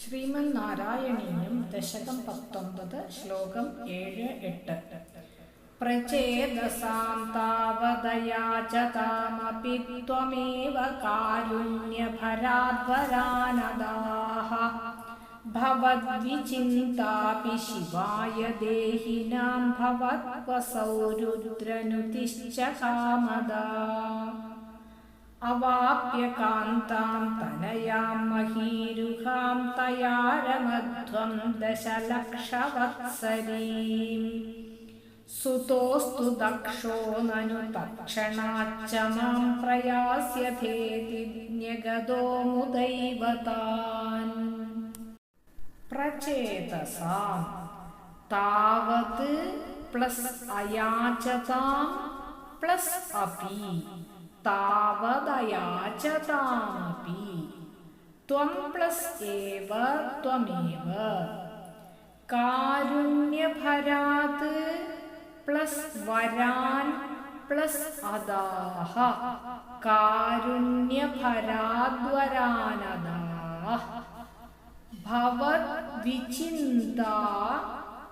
ശ്രീമൻ നാരായണീയം ദശകം പത്തൊമ്പത് ശ്ലോകം ഏഴ് എട്ട്. പ്രചേതസാം താവതയാചതാമപി ത്വമേവ കാരുണ്യഭരാദ്വരാനദാഃ ഭവദ്വിചിന്താപി ശിവായ ദേഹിനാം ഭവത്വസൗ രുദ്രനുതിശ്ച കാമദാ. അവാപ്യ കാന്താം തനയാം മഹീരുഹാം തയാരമധ്വം ദശലക്ഷവത്സരീം. സുതോസ്തു ദക്ഷോ നനു തക്ഷണാച്ച മാം പ്രയാസ്യഥേതി ന്യഗതോ മുദൈവതാൻ. പ്രചേതസാം താവത് പ്ലസ് അയാചതാം പ്ലസ് അപി താവദയാചതാമപി ത്വം പ്ലസ് ഏവ ത്വമേവ. കാരുണ്യഭരാത് പ്ലസ് വരാൻ പ്ലസ് അദാഹ കാരുണ്യഭരാദ്വരാനദാ ഭവദ്വിചിന്ത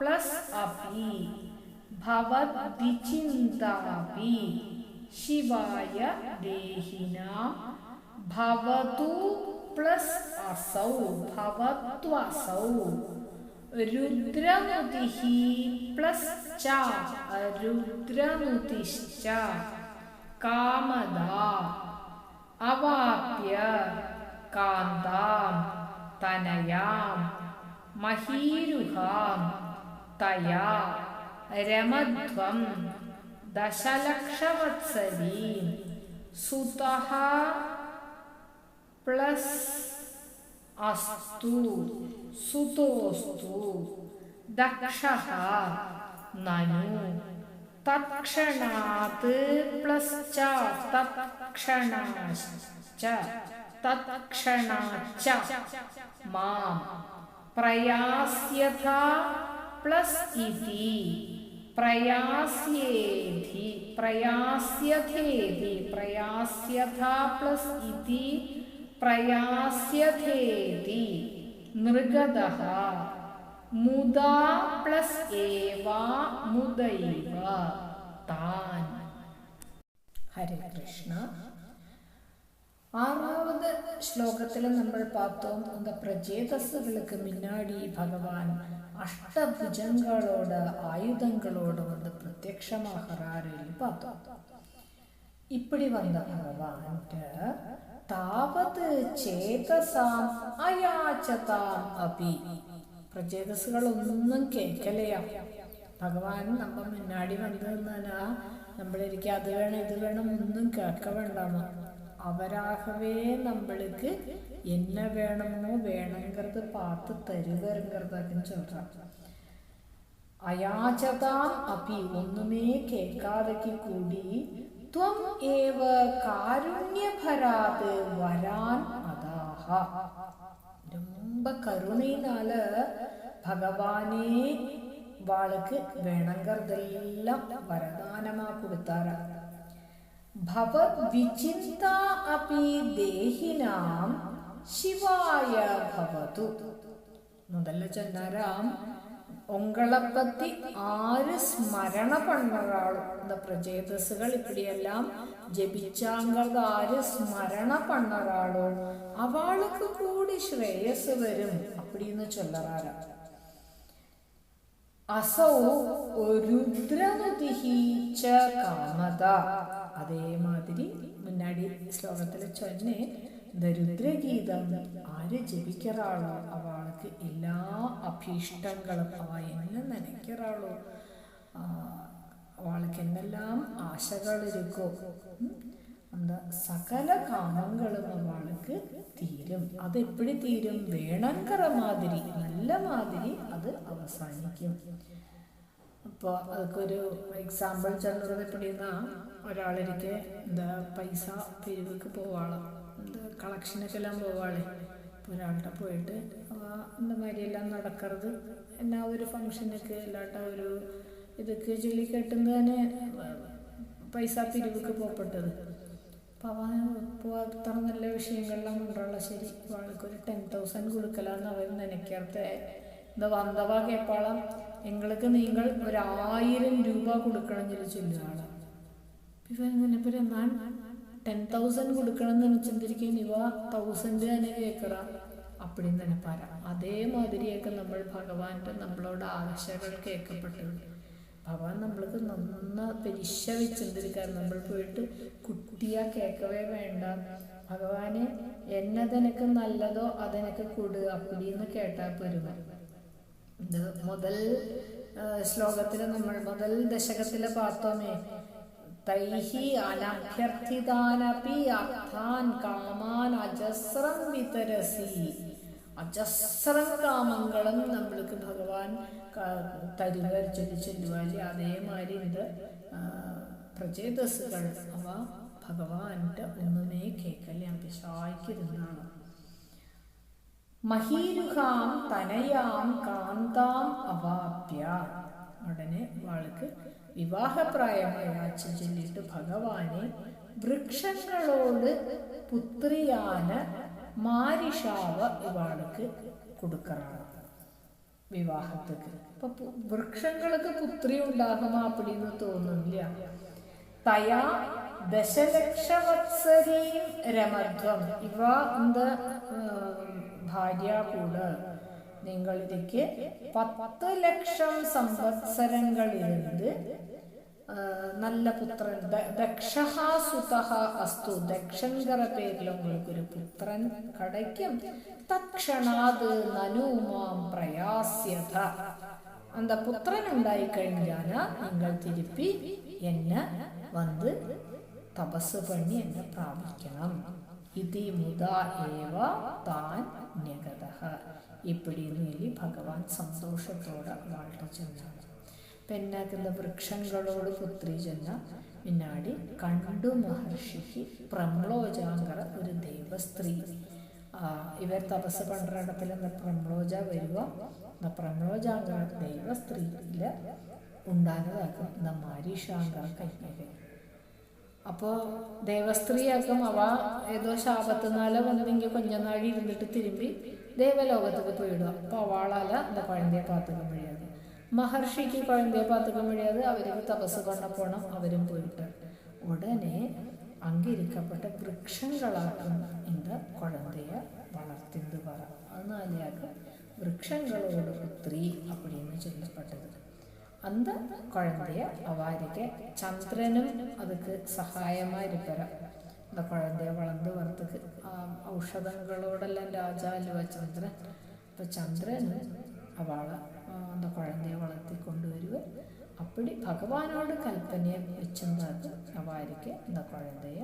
പ്ലസ് അപി ഭവദ്വിചിന്താപി. ശിവായ ദേഹിന ഭവതു പ്ലസ് അസൗ ഭവത്വസൗ രുദ്രനുതിഹി പ്ലസ് ച രുദ്രനുതിശ്ച കാമദ അവാപ്യ കാന്താം തനയാം മഹീരുഹാം തയാ രമധ്വം ദശലക്ഷവത്സരീം സുതഃ പ്ലസ് അസ്തു സുതോസ്തു ദക്ഷഃ നനു തത്ക്ഷണാത് പ്ലസ് ച തത്ക്ഷണാശ്ച തത്ക്ഷണാച്ച മാം പ്രയാസ്യഥ പ്ലസ് ഇതി പ്രയാസ്യേധി പ്രയാസ്യഥേതി പ്രയാസ്യഥ പ്ലസ് ഇതി പ്രയാസ്യഥേതി നൃഗതഃ മുദാ പ്ലസ് ഏവ മുദൈവ താൻ ഹരേ കൃഷ്ണ ஆறாவது ஸ்லோகத்தில் நம்ம பார்த்தோம் அந்த பிரஜேதஸுகளுக்கு முன்னாடி பகவான் அஷ்டபுஜங்களோட ஆயுதங்களோட வந்து பிரத்யக்ஷமாகிறாருன்னு பார்த்தோம் இப்படி வந்த பகவான்கிட்ட താവത് ചേതസാം അയാചതാം അപി പ്രചേതസ്സുകളൊന്നും കേൾക്കലയാ ഭഗവാൻ നമ്മ മുന്നാടി വന്നതെന്നാ നമ്മളിരിക്ക അത് വേണം ഇത് വേണം ഒന്നും കേൾക്ക அவராகவே നമ്മൾക്ക് എന്നെ வேணுமோ வேணுங்கிறது பார்த்து தருவருங்கிறதாக்குன்னு சொல்கிறாங்க അയാചതാം അപ്പി ഒന്നുമേ കേൾക്കാതെക്ക് കൂടി ത്വം ഏവ കാരുണ്യഭരാത് വരാൻ അതാഹ ரொம்ப கருணையினால பகவானே வாளுக்கு வேணுங்கிறதெல்லாம் വരദാനമാ கொடுத்தாரா ഭവദ്വിചിന്ത അപി ദേഹിനാം ശിവായ ഭവതു முதல்ல சொன்னாராம் உங்களை பத்தி ஆறு ஸ்மரண பண்ணுறாளும் இந்த பிரஜேதசுகள் இப்படியெல்லாம் ஜபிச்சாங்கிறது ஆறு ஸ்மரண பண்ணுறாளோ அவளுக்கு கூடி ஸ்ரேயஸ் வரும் அப்படின்னு சொல்லறாரா അസൗ രുദ്രനുതിഹീച്ച കാമത അതേമാതിരി മുന്നാടി ശ്ലോകത്തിൽ ചൊന്നെ ദരിദ്രഗീതം ആര് ജപിക്കറാളോ അവൾക്ക് എല്ലാ അഭീഷ്ടങ്ങളും അവ എന്നെ നനയ്ക്കറാളോ? അവൾക്ക് എന്നെല്ലാം ആശകളിരിക്കോ? എന്താ സകല കാമങ്ങളും അവൾക്ക് തീരും. അതെപ്പോഴും തീരും? വേണങ്കറ മാതിരി നല്ല മാതിരി അത് അവസാനിക്കും. അപ്പോൾ അതൊക്കെ ഒരു എക്സാമ്പിൾ ചെറുതപ്പെടുന്ന ഒരാളെനിക്ക് എന്താ പൈസ പിരിവക്ക് പോവാളോ എന്താ കളക്ഷനൊക്കെ എല്ലാം പോവാളെ. അപ്പോൾ ഒരാളുടെ പോയിട്ട് എന്താ മാതിരിയെല്ലാം നടക്കരുത് എന്നാ ഒരു ഫംഗ്ഷനൊക്കെ എല്ലാട്ട ഒരു ഇതൊക്കെ ചൊല്ലി കെട്ടുന്ന തന്നെ പൈസ പിരിവക്ക് പോപ്പെട്ടത്. അപ്പോൾ അവൻ ഇപ്പോൾ അത്ര നല്ല വിഷയങ്ങളെല്ലാം ഉണ്ടാവുള്ള ശരി. അവൾക്ക് ഒരു ടെൻ തൗസൻഡ് കൊടുക്കലാന്ന് അവർ നനയ്ക്കാത്ത എന്താ വന്നവാ കേപ്പാളം. എങ്ങൾക്ക് നിങ്ങൾ ഒരായിരം രൂപ കൊടുക്കണം എന്ന് ചൊല്ലുകയാണ് ഇവൻ നിനപ്പൊരു ഞാൻ ടെൻ തൗസൻഡ് കൊടുക്കണം എന്ന് വെച്ചിരിക്കും ഇവ തൗസൻഡ് തന്നെ കേൾക്കറ അപ്പടിയും തന്നെ പറ. അതേമാതിരിയൊക്കെ നമ്മൾ ഭഗവാന്റെ നമ്മളോട് ആശകൾ കേൾക്കപ്പെട്ടത് ഭഗവാൻ നമ്മൾക്ക് നന്ന പരിശ വെച്ചിരിക്കാൻ നമ്മൾ പോയിട്ട് കുട്ടിയാ കേൾക്കവേ വേണ്ട. ഭഗവാന് എന്നതെനക്ക് നല്ലതോ അതെനക്ക് കൊടു. അപ്പിടിന്ന് കേട്ടാൽ പോരുമ ഇത് മുതൽ ശ്ലോകത്തിൽ നമ്മൾ മുതൽ ദശകത്തിലെ പാത്തോമേ തൈഹി അനഭ്യർത്ഥിതാനപി അർത്ഥാൻ കാമാൻ അജസ്രം വിതരസി. അജസ്രം കാമങ്ങളും നമ്മൾക്ക് ഭഗവാൻ തരുക ചൊല്ലി ചൊല്ലുവാൽ അതേമാതിരി ഇത് പ്രചേതസ്സുകൾ അവ ഭഗവാന്റെ ഒന്നുമേ കേൾക്കല്ല പിശായിക്കിരുന്നാണ് മഹീരുഹാം തനയാം കാന്താം അവാപ്യ. ഉടനെ വാൾക്ക് വിവാഹപ്രായമായ. അച്ഛൻ ചൊല്ലിട്ട് ഭഗവാനെ വൃക്ഷങ്ങളോട് പുത്രിയാന മാരിഷാവ ഇവാൾക്ക് കൊടുക്കറാണ് വിവാഹത്തേക്ക്. അപ്പൊ വൃക്ഷങ്ങൾക്ക് പുത്രി ഉണ്ടാകുമോ അപ്പടിന്ന് തോന്നുന്നില്ല. തയാ ദശലക്ഷവത്സരീം രമധ്വം. ഇവ എന്ത് ഭാര്യ കൂട്. നിങ്ങളിലേക്ക് പത്ത് ലക്ഷം സംവത്സരങ്ങളിലുണ്ട്. നല്ല പുത്രൻ. ദക്ഷഹാസുത അസ്തു. ദക്ഷങ്കര പേരിൽ ഉങ്ങൾക്കൊരു പുത്രൻ കടയ്ക്കും. തക്ഷണാത് നനുമാം പ്രയാസ്യത அந்த പുത്രൻ ഉണ്ടായിക്കഴിഞ്ഞാൽ നിങ്ങൾ തിരുപ്പി എന്നെ വന്ന് തപസ് പണി എന്നെ പ്രാപിക്കണം. ഇതി മുതേവ താൻ ന്യഗത. ഇപ്പിടിന്ന് ചൊല്ലി ഭഗവാൻ സന്തോഷത്തോടെ വാഴ്ത്ത ചെന്നാണ്. പെന്നാക്കുന്ന വൃക്ഷങ്ങളോട് പുത്രി ചെന്ന പിന്നാടി കണ്ടു മഹർഷിക്ക് പ്രംലോജാങ്കര ഒരു ദേവസ്ത്രീ. ഇവർ തപസ് പണ്ടടത്തിൽ എന്ന പ്രംലോജ വരുക പ്രംലോജാങ്കര ദൈവസ്ത്രീയിൽ ഉണ്ടാകുന്നതാക്കും. എന്ന മാരീഷാങ്കര കൈകൈ അപ്പോൾ ദേവസ്ത്രീയാക്കും അവ ഏതോ ശാപത്തിനാല വന്നെങ്കിൽ കൊഞ്ചനാഴി ഇരുന്നിട്ട് തിരുമ്പി ദേവലോകത്തേക്ക് പോയിടുക. അപ്പോൾ അവളാല എന്താ പഴന്തിയെ പാത്തുക്കം വഴിയത് മഹർഷിക്ക് പഴന്തിയെ പാത്തുക്കം വഴിയത് അവർക്ക് തപസ് കൊണ്ടപ്പോണം അവരും പോയിട്ട്. ഉടനെ അങ്കിരിക്കപ്പെട്ട വൃക്ഷങ്ങളാക്കും എന്റെ കുഴന്തയെ വളർത്തിന്ത് പറ. അതിനാലെയാക്കും വൃക്ഷങ്ങളോട് ഒത്തിരി അപ്പടിയെന്ന് ചൊല്ലപ്പെട്ടത്. അന്ത് കുഴന്തയ അവാരിക്ക് ചന്ദ്രനും അതക്ക് സഹായമായിരിക്കരം അത് കുഴന്തയ വളർന്ന് വറുത്തക്ക് ഔഷധങ്ങളോടെല്ലാം രാജാലുവ ചന്ദ്രൻ അപ്പൊ ചന്ദ്രന് അവളെ അന്ത കുഴന്തയെ വളർത്തി കൊണ്ടുവരുക അപ്പടി ഭഗവാനോട് കൽപ്പനയെ വെച്ചെന്നത് അവാരിക്ക് എന്ത കുഴന്തയ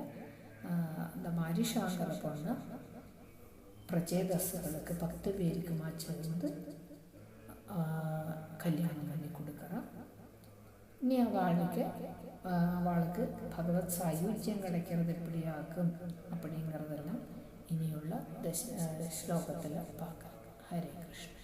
എന്ത മാരിശാങ്കറെ പോണ പ്രജേദസുകൾക്ക് പത്ത് പേർക്ക് മാറ്റുന്നത് കല്യാണം ഇനി ആ വാഴ്ക്ക് വാൾക്ക് ഭഗവത് സായുജ്യം കിടക്കുന്നത് എപ്പിടിയാക്കും അപ്പടിങ്ങറതെല്ലാം ഇനിയുള്ള ദശ ശ്ലോകത്തിൽ പാക്കാം. ഹരേ കൃഷ്ണ.